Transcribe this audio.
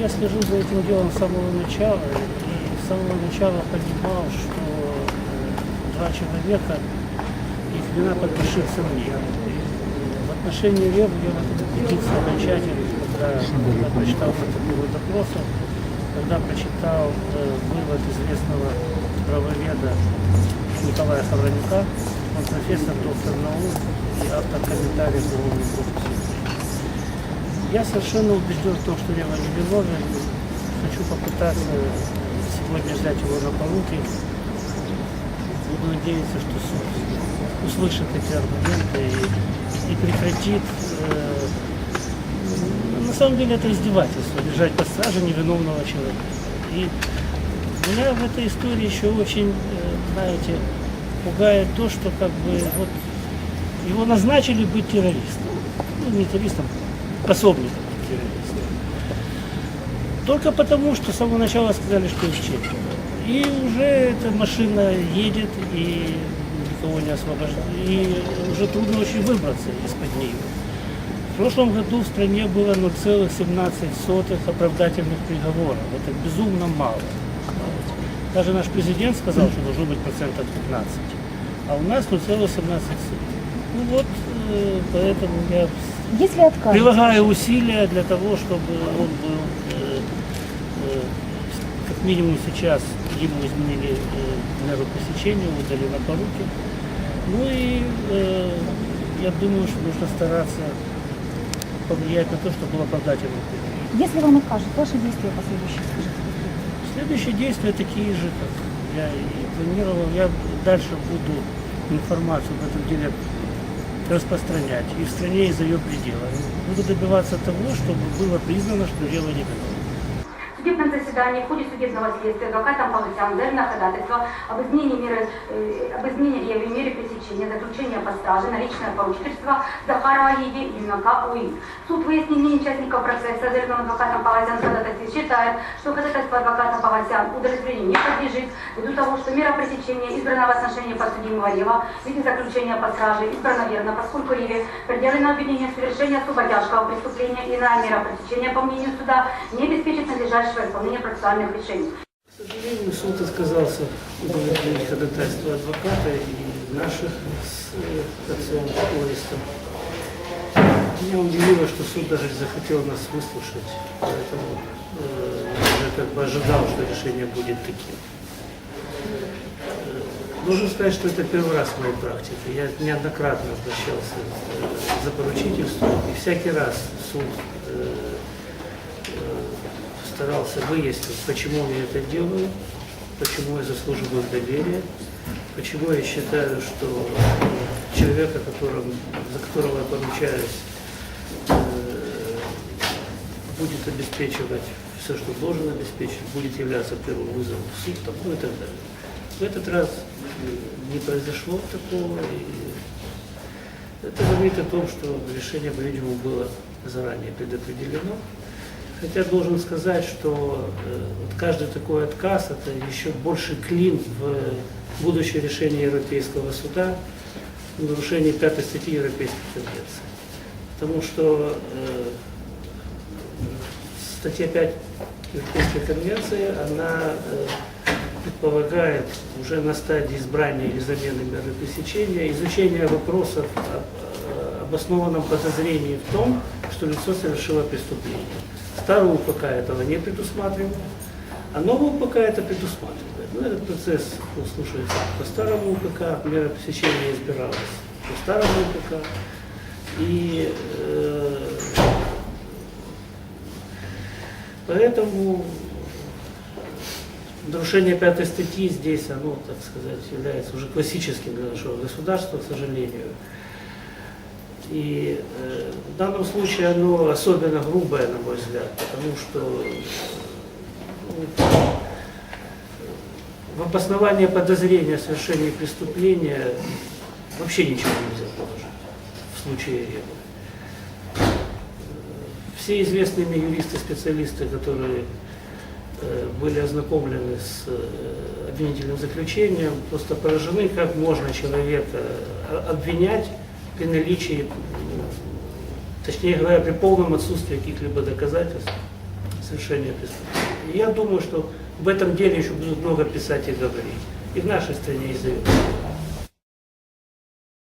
я слежу за этим делом с самого начала и с самого начала понимал, что э, два человека, их вина под большим сомнением. В отношении Рев я вот убедился окончательно, когда, когда прочитал процедуру допроса, когда прочитал э, вывод известного правоведа Николая Хавронюка, он профессор, доктор наук и автор комментариев к уголовному кодексу. Я совершенно убежден в том, что Рева не виновен. Хочу попытаться сегодня взять его на поруки. Буду надеяться, что суд услышит эти аргументы и, и прекратит. э, на самом деле это издевательство, держать под стражей невиновного человека. И меня в этой истории еще очень, э, знаете, пугает то, что как бы вот его назначили быть террористом. Ну, не террористом, террориста. Только потому, что с самого начала сказали, что четверо. И уже эта машина едет и никого не освобождает. И уже трудно очень выбраться из-под нее. В прошлом году в стране было 0,17 оправдательных приговоров. Это безумно мало. Даже наш президент сказал, что должно быть процентов 15. А у нас 0,17. Ну вот, э, поэтому я Если откажете, прилагаю усилия для того, чтобы он был, э, э, как минимум сейчас ему изменили э, меру пресечения, выдали на поруки. Ну и э, я думаю, что нужно стараться повлиять на то, чтобы был оправдательный приговор. если вам откажут, ваши действия последующие, скажите. Следующие действия такие же, как я и планировал. Я дальше буду информацию в этом деле распространять и в стране, и за ее пределами. Буду добиваться того, чтобы было признано, что дело не виновно. В судебном заседании в ходе судебного следствия адвокатом Павловичем на ходатайство об изменении меры, э, об изменении в мере пресечения заключения по страже на личное поручительство Захарова Еге и Юнака УИ. Суд выяснения участников процесса, заявленного адвокатом в ходатайстве, считает, что ходатайство адвоката Павловича удовлетворению не подлежит, ввиду того, что мера пресечения избрана в отношении подсудимого Рева в виде заключения по страже избрана верно, поскольку Реве предъявлено обвинение в совершении особо тяжкого преступления и иная мера пресечения, по мнению суда, не обеспечит надлежащего исполнения процессуальных решений. К сожалению, суд отказался удовлетворить ходатайство адвоката и наших с отцом Лористом. Меня удивило, что суд даже захотел нас выслушать, поэтому э, я как бы ожидал, что решение будет таким. Э, Должен сказать, что это первый раз в моей практике. Я неоднократно обращался э, за поручительством, и всякий раз суд э, э, старался выяснить, почему я это делаю, почему я заслуживаю доверия, почему я считаю, что человека, которым, за которого я поручаюсь, э, будет обеспечивать все, что должен обеспечить, будет являться первым вызовом в суд, там, ну и так далее. В этот раз не произошло такого, и это говорит о том, что решение, по-видимому, было заранее предопределено. Хотя должен сказать, что э, вот каждый такой отказ это еще больше клин в будущее решение Европейского суда в нарушении пятой статьи Европейской конвенции. Потому что э, статья 5 Европейской конвенции, она э, предполагает уже на стадии избрания или замены меры пресечения изучение вопросов об э, обоснованном подозрении в том, что лицо совершило преступление. Старый УПК этого не предусматривал, а новый УПК это предусматривает. Ну, этот процесс ну, по старому УПК, мера пресечения избиралась по старому УПК. И э, поэтому нарушение пятой статьи здесь, оно, так сказать, является уже классическим для нашего государства, к сожалению. И э, в данном случае оно особенно грубое, на мой взгляд, потому что ну, в обоснование подозрения в совершении преступления вообще ничего нельзя положить в случае Рева. Все известные мне юристы-специалисты, которые э, были ознакомлены с э, обвинительным заключением, просто поражены, как можно человека обвинять при наличии, точнее говоря, при полном отсутствии каких-либо доказательств совершения преступления. И я думаю, что в этом деле еще будут много писать и говорить. И в нашей стране, и за рубежом.